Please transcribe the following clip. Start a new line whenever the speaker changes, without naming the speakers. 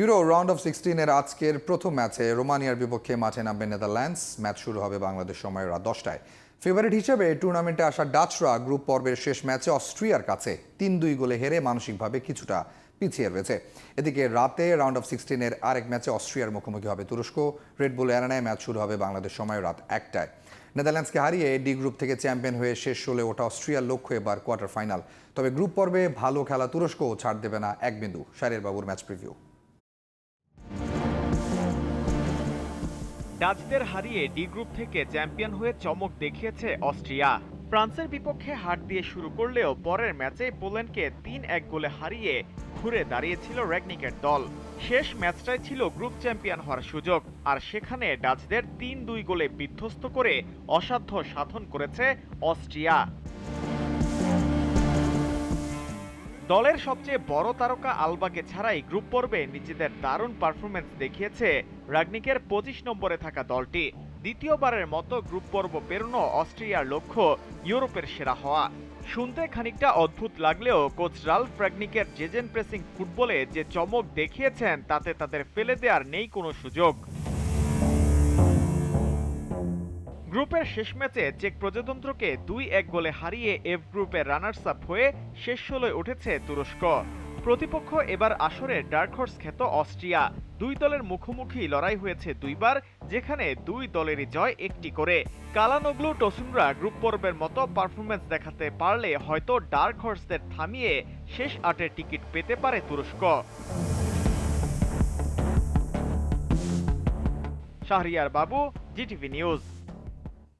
Euro round of সিক্সটিনের আজকের প্রথম ম্যাচে রোমানিয়ার বিপক্ষে মাঠে নামবে নেদারল্যান্ডস। ম্যাচ শুরু হবে বাংলাদেশ সময় রাত দশটায়। ফেভারিট হিসেবে টুর্নামেন্টে আসা ডাচরা গ্রুপ পর্বের শেষ ম্যাচে অস্ট্রিয়ার কাছে তিন দুই গোলে হেরে মানসিকভাবে কিছুটা পিছিয়ে রয়েছে। এদিকে রাতে রাউন্ড অফ সিক্সটিনের আরেক ম্যাচে অস্ট্রিয়ার মুখোমুখি হবে তুরস্ক। রেড বুল অ্যারেনায় ম্যাচ শুরু হবে বাংলাদেশ সময় রাত একটায়। নেদারল্যান্ডসকে হারিয়ে ডি গ্রুপ থেকে চ্যাম্পিয়ন হয়ে শেষ হলে ওটা অস্ট্রিয়ার লক্ষ্য এবার কোয়ার্টার ফাইনাল তবে গ্রুপ পর্বে ভালো খেলা তুরস্কও ছাড় দেবে না এক বিন্দু। শারির বাবুর ম্যাচ প্রিভিউ
ডাচদের হারিয়ে ডি গ্রুপ থেকে চ্যাম্পিয়ন হয়ে চমক দেখিয়েছে অস্ট্রিয়া। ফ্রান্সের বিপক্ষে হার দিয়ে শুরু করলেও পরের ম্যাচে পোল্যান্ডকে তিন এক গোলে হারিয়ে ঘুরে দাঁড়িয়েছিল রেগনিকের দল। শেষ ম্যাচটাই ছিল গ্রুপ চ্যাম্পিয়ন হওয়ার সুযোগ, আর সেখানে ডাচদের তিন দুই গোলে বিধ্বস্ত করে অসাধ্য সাধন করেছে অস্ট্রিয়া। দলের সবচেয়ে বড় তারকা আলবাকে ছাড়াই গ্রুপ পর্বে নিজেদের দারুণ পারফরমেন্স দেখিয়েছে রাগনিকের পঁচিশ নম্বরে থাকা দলটি। দ্বিতীয়বারের মতো গ্রুপ পর্ব পেরোনো অস্ট্রিয়ার লক্ষ্য ইউরোপের সেরা হওয়া। শুনতে খানিকটা অদ্ভুত লাগলেও কোচ রাল্ফ রাগনিকের জেজেন প্রেসিং ফুটবলে যে চমক দেখিয়েছেন, তাতে তাদের ফেলে দেওয়ার নেই কোনো সুযোগ। গ্রুপের শেষ ম্যাচে চেক প্রজাতন্ত্রকে দুই এক গোলে হারিয়ে এফ গ্রুপের রানার্স আপ হয়ে শেষ ষোলোয় উঠেছে তুরস্ক। প্রতিপক্ষ এবার আসরে ডার্ক হর্স খ্যাত অস্ট্রিয়া। দুই দলের মুখোমুখি লড়াই হয়েছে দুইবার, যেখানে দুই দলেরই জয় একটি করে। কালানোগ্লু টসুনরা গ্রুপ পর্বের মতো পারফরমেন্স দেখাতে পারলে হয়তো ডার্ক হর্সদের থামিয়ে শেষ আটের টিকিট পেতে পারে তুরস্ক। শাহরিয়ার বাবু, জিটিভি নিউজ।